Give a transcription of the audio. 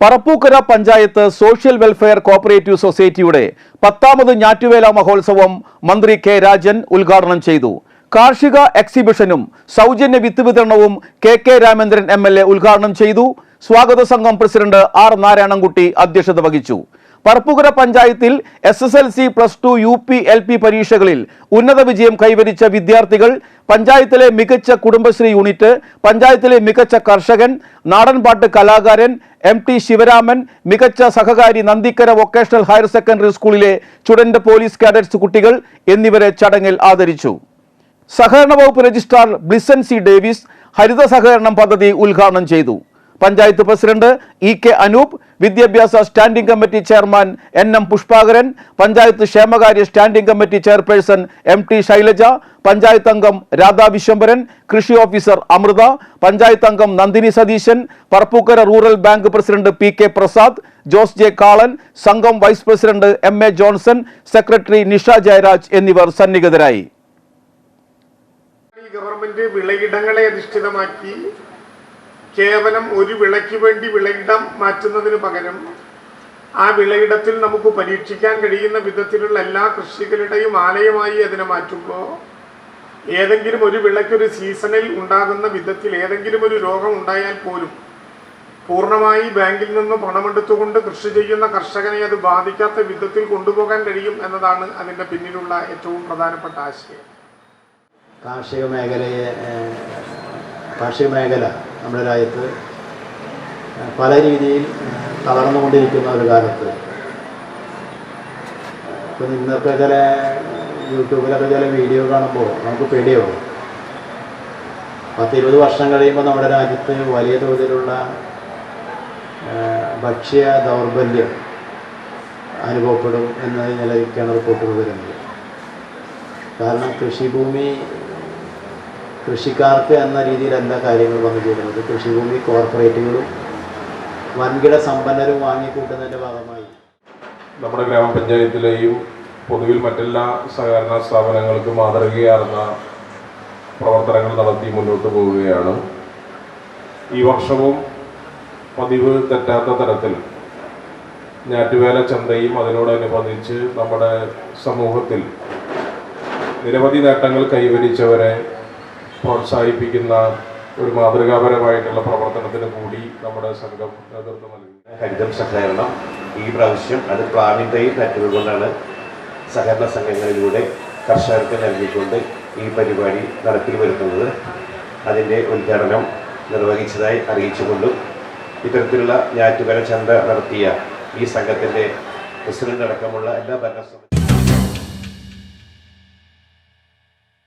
Parappukkara panchayat social welfare cooperative സൊസൈറ്റിയുടെ പത്താമത് ഞാറ്റുവേല മഹോത്സവം മന്ത്രി കെ രാജൻ ഉദ്ഘാടനം ചെയ്തു. കാർഷിക എക്സിബിഷനും സൗജന്യ വിത്ത് വിതരണവും K K Ramendran M L A ഉദ്ഘാടനം ചെയ്തു. സ്വാഗത സംഘം പ്രസിഡന്റ് ആർ നാരായണൻകുട്ടി അധ്യക്ഷത വഹിച്ചു. പറപ്പുകര പഞ്ചായത്തിൽ S S L C plus two U P L P പരീക്ഷകളിൽ ഉന്നത വിജയം കൈവരിച്ച വിദ്യാർത്ഥികൾ പഞ്ചായത്തിലെ മികച്ച കുടുംബശ്രീ യൂണിറ്റ് പഞ്ചായത്തിലെ മികച്ച കർഷകൻ നാടൻപാട്ട് കലാകാരൻ എം ടി ശിവരാമൻ മികച്ച സഹകാരി നന്ദിക്കര വൊക്കേഷണൽ ഹയർ സെക്കൻഡറി സ്കൂളിലെ സ്റ്റുഡന്റ് പോലീസ് കാഡറ്റ്സ് കുട്ടികൾ എന്നിവരെ ചടങ്ങിൽ ആദരിച്ചു. സഹകരണ വകുപ്പ് രജിസ്ട്രാർ ബ്ലിസൻ സി ഡേവിസ് ഹരിത സഹകരണം പദ്ധതി ഉദ്ഘാടനം ചെയ്തു. Panchayat president E K Anoop വിദ്യാഭ്യാസ standing committee chairman N M Pushpakaran panchayat ക്ഷേമകാര്യ standing committee chairperson M T Shailaja panchayat അംഗം രാധാ വിശ്വംബരൻ കൃഷി ഓഫീസർ അമൃത പഞ്ചായത്ത് അംഗം Nandini Satheesan Parappukkara rural bank president P K Prasad Jose J Kalan സംഘം vice president M A Johnson secretary Nisha Jayaraj എന്നിവർ സന്നിഹിതരായി. Government വിളയിടങ്ങളെ അധിഷ്ഠിതമാക്കി കേവലം ഒരു വിളയ്ക്ക് വേണ്ടി വിളയിടം മാറ്റുന്നതിന് പകരം ആ വിളയിടത്തിൽ നമുക്ക് പരീക്ഷിക്കാൻ കഴിയുന്ന വിധത്തിലുള്ള എല്ലാ കൃഷികളുടെയും ആലയമായി അതിനെ മാറ്റുമ്പോൾ ഏതെങ്കിലും ഒരു വിളയ്ക്കൊരു സീസണിൽ ഉണ്ടാകുന്ന വിധത്തിൽ ഏതെങ്കിലും ഒരു രോഗം ഉണ്ടായാൽ പോലും പൂർണമായി ബാങ്കിൽ നിന്ന് പണമെടുത്തുകൊണ്ട് കൃഷി ചെയ്യുന്ന കർഷകനെ അത് ബാധിക്കാത്ത വിധത്തിൽ കൊണ്ടുപോകാൻ കഴിയും എന്നതാണ് അതിന്റെ പിന്നിലുള്ള ഏറ്റവും പ്രധാനപ്പെട്ട ആശയം. കാർഷിക മേഖലയെ കാർഷിക മേഖല നമ്മുടെ രാജ്യത്ത് പല രീതിയിൽ തളർന്നുകൊണ്ടിരിക്കുന്ന ഒരു കാലത്ത്. ഇപ്പം ഇന്നത്തെ ചില യൂട്യൂബിലൊക്കെ ചില വീഡിയോ കാണുമ്പോൾ നമുക്ക് പേടിയാവും. പത്തിരുപത് വർഷം കഴിയുമ്പോൾ നമ്മുടെ രാജ്യത്ത് വലിയ തോതിലുള്ള ഭക്ഷ്യ ദൗർബല്യം അനുഭവപ്പെടും എന്ന റിപ്പോർട്ടുകൾ വരുന്നത്. കാരണം കൃഷിഭൂമി കൃഷിക്കാർക്ക് എന്ന രീതിയിലല്ല കാര്യങ്ങൾ വന്നു ചേരുന്നത്? കൃഷിഭൂമി കോർപ്പറേറ്റുകളും വൻകിട സമ്പന്നരും വാങ്ങിക്കൂട്ടുന്നതിന്റെ ഭാഗമായി. നമ്മുടെ ഗ്രാമപഞ്ചായത്തിലെയും പൊതുവിൽ മറ്റെല്ലാ സഹകരണ സ്ഥാപനങ്ങൾക്കും മാതൃകയാർന്ന പ്രവർത്തനങ്ങൾ നടത്തി മുന്നോട്ട് പോവുകയാണ്. ഈ വർഷവും പതിവ് തെറ്റാത്ത തരത്തിൽ ഞാറ്റുവേല ചന്തയും അതിനോടനുബന്ധിച്ച് നമ്മുടെ സമൂഹത്തിൽ നിരവധി നേട്ടങ്ങൾ കൈവരിച്ചവരെ പ്രോത്സാഹിപ്പിക്കുന്ന ഒരു മാതൃകാപരമായിട്ടുള്ള പ്രവർത്തനത്തിന് കൂടി നമ്മുടെ സംഘം നേതൃത്വം നൽകി ഹരിതം സഹകരണം ഈ പ്രാവശ്യം അത് പ്ലാവിന്റെയും തൈ നട്ടുകൊണ്ടാണ് സഹകരണ സംഘങ്ങളിലൂടെ കർഷകർക്ക് നൽകിക്കൊണ്ട് ഈ പരിപാടി നടപ്പിൽ വരുത്തുന്നത് അതിന്റെ ഉദ്ഘാടനം നിർവഹിച്ചതായി അറിയിച്ചുകൊണ്ടും ഇത്തരത്തിലുള്ള ഞാറ്റുകര ചന്ത നടത്തിയ ഈ സംഘത്തിന്റെ പ്രസിഡന്റ് അടക്കമുള്ള എല്ലാ ഭരണസമിതി